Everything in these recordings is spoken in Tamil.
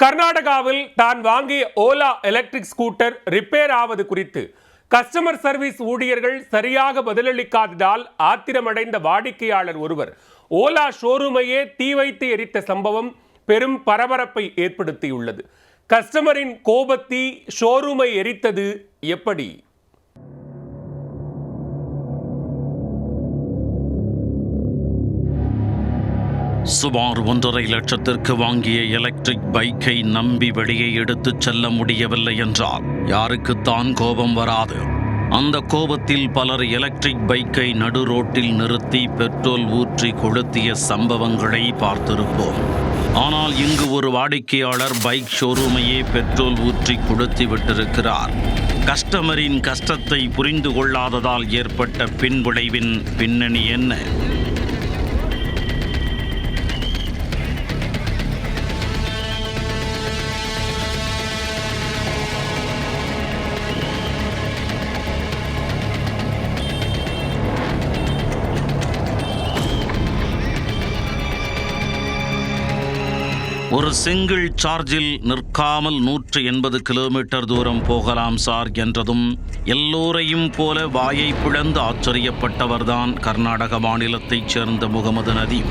கர்நாடகாவில் தான் வாங்கிய ஓலா எலக்ட்ரிக் ஸ்கூட்டர் ரிப்பேர் ஆவது குறித்து கஸ்டமர் சர்வீஸ் ஊழியர்கள் சரியாக பதிலளிக்காததால் ஆத்திரமடைந்த வாடிக்கையாளர் ஒருவர் ஓலா ஷோரூமையே தீ வைத்து எரித்த சம்பவம் பெரும் பரபரப்பை ஏற்படுத்தியுள்ளது. கஸ்டமரின் கோபத்தீ ஷோரூமை எரித்தது எப்படி? சுமார் ஒன்றரை லட்சத்திற்கு வாங்கிய எலக்ட்ரிக் பைக்கை நம்பி வெளியே எடுத்துச் செல்ல முடியவில்லை என்றால் யாருக்குத்தான் கோபம் வராது? அந்த கோபத்தில் பலர் எலக்ட்ரிக் பைக்கை நடு ரோட்டில் நிறுத்தி பெட்ரோல் ஊற்றி கொளுத்திய சம்பவங்களை பார்த்திருப்போம். ஆனால் இங்கு ஒரு வாடிக்கையாளர் பைக் ஷோரூமையே பெட்ரோல் ஊற்றி கொளுத்தி விட்டிருக்கிறார். கஸ்டமரின் கஷ்டத்தை புரிந்து கொள்ளாததால் ஏற்பட்ட பின்விளைவின் பின்னணி என்ன? ஒரு சிங்கிள் சார்ஜில் நிற்காமல் நூற்று எண்பது கிலோமீட்டர் தூரம் போகலாம் சார் என்றதும் எல்லோரையும் போல வாயை பிளந்து ஆச்சரியப்பட்டவர்தான் கர்நாடக மாநிலத்தைச் சேர்ந்த முகமது நதீம்.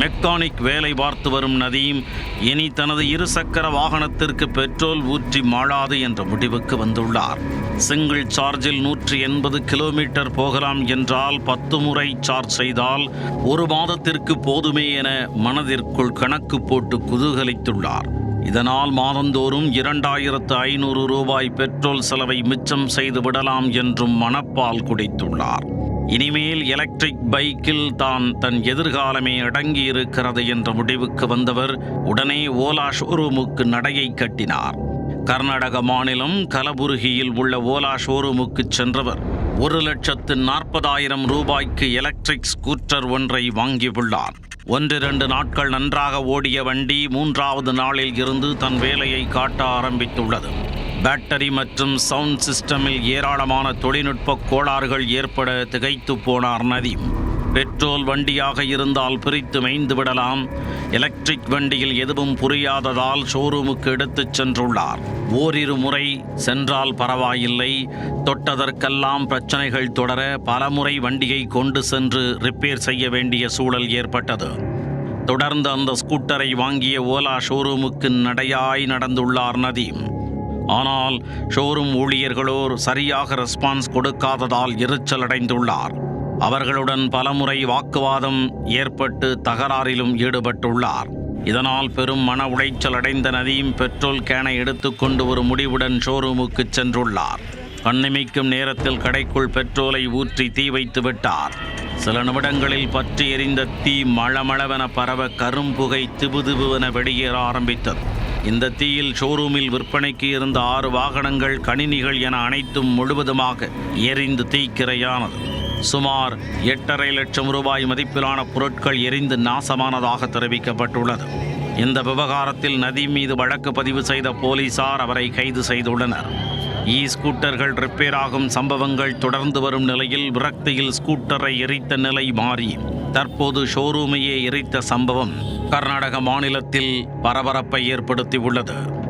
மெக்கானிக் வேலை பார்த்து வரும் நதீம் இனி தனது இருசக்கர வாகனத்திற்கு பெட்ரோல் ஊற்றி மாளாது என்ற முடிவுக்கு வந்துள்ளார். சிங்கிள் சார்ஜில் நூற்றி எண்பது கிலோமீட்டர் போகலாம் என்றால் பத்து முறை சார்ஜ் செய்தால் ஒரு மாதத்திற்கு போதுமே என மனதிற்குள் கணக்கு போட்டு குதூகலித்துள்ளார். இதனால் மாதந்தோறும் இரண்டாயிரத்து ஐநூறு ரூபாய் பெட்ரோல் செலவை மிச்சம் செய்து விடலாம் என்றும் மனப்பால் குடித்துள்ளார். இனிமேல் எலக்ட்ரிக் பைக்கில் தான் தன் எதிர்காலமே அடங்கியிருக்கிறது என்ற முடிவுக்கு வந்தவர் உடனே ஓலா ஷோரூமுக்கு நடையை கட்டினார். கர்நாடக மாநிலம் கலபுருகியில் உள்ள ஓலா ஷோரூமுக்கு சென்றவர் ஒரு லட்சத்து நாற்பதாயிரம் ரூபாய்க்கு எலக்ட்ரிக் ஸ்கூட்டர் ஒன்றை வாங்கியுள்ளார் ஒன்றிரண்டு நாட்கள் நன்றாக ஓடிய வண்டி மூன்றாவது நாளில் இருந்து தன் வேலையை காட்ட ஆரம்பித்துள்ளது. பேட்டரி மற்றும் சவுண்ட் சிஸ்டமில் ஏராளமான தொழில்நுட்ப கோளாறுகள் ஏற்பட திகைத்து போனார் நதீம் பெட்ரோல் வண்டியாக இருந்தால் பிரித்து மேய்ந்து விடலாம். எலக்ட்ரிக் வண்டியில் எதுவும் புரியாததால் ஷோரூமுக்கு எடுத்துச் சென்றுள்ளார். ஓரிரு முறை சென்றால் பரவாயில்லை. தொட்டதற்கெல்லாம் பிரச்சனைகள் தொடர பலமுறை வண்டியை கொண்டு சென்று ரிப்பேர் செய்ய வேண்டிய சூழல் ஏற்பட்டது. தொடர்ந்து அந்த ஸ்கூட்டரை வாங்கிய ஓலா ஷோரூமுக்கு நடையாய் நடந்துள்ளார் நதீம் ஆனால் ஷோரூம் ஊழியர்களோ சரியாக ரெஸ்பான்ஸ் கொடுக்காததால் எரிச்சல் அடைந்துள்ளார் அவர்களுடன் பலமுறை வாக்குவாதம் ஏற்பட்டு தகராறிலும் ஈடுபட்டுள்ளார். இதனால் பெரும் மன உளைச்சல் அடைந்த நதியும் பெட்ரோல் கேனை எடுத்துக்கொண்டு ஒரு முடிவுடன் ஷோரூமுக்கு சென்றுள்ளார். கண்ணிமைக்கும் நேரத்தில் கடைக்குள் பெட்ரோலை ஊற்றி தீ வைத்து விட்டார். சில நிமிடங்களில் பற்றி எரிந்த தீ மளமளவென பரவ கரும்புகை திபுதிபுவென வெளியேற ஆரம்பித்தது. இந்த தீயில் ஷோரூமில் விற்பனைக்கு இருந்த ஆறு வாகனங்கள் கணினிகள் என அனைத்தும் முழுவதுமாக எரிந்து தீக்கிரையானது. சுமார் எட்டரை லட்சம் ரூபாய் மதிப்பிலான பொருட்கள் எரிந்து நாசமானதாக தெரிவிக்கப்பட்டுள்ளது. இந்த விவகாரத்தில் நதி மீது வழக்கு பதிவு செய்த போலீசார் அவரை கைது செய்துள்ளனர். இ ஸ்கூட்டர்கள் ரிப்பேர் ஆகும் சம்பவங்கள் தொடர்ந்து வரும் நிலையில் விரக்தியில் ஸ்கூட்டரை எரித்த நிலை மாறி. தற்போது ஷோரூமையே எரித்த சம்பவம் கர்நாடக மாநிலத்தில் பரபரப்பை ஏற்படுத்தியுள்ளது.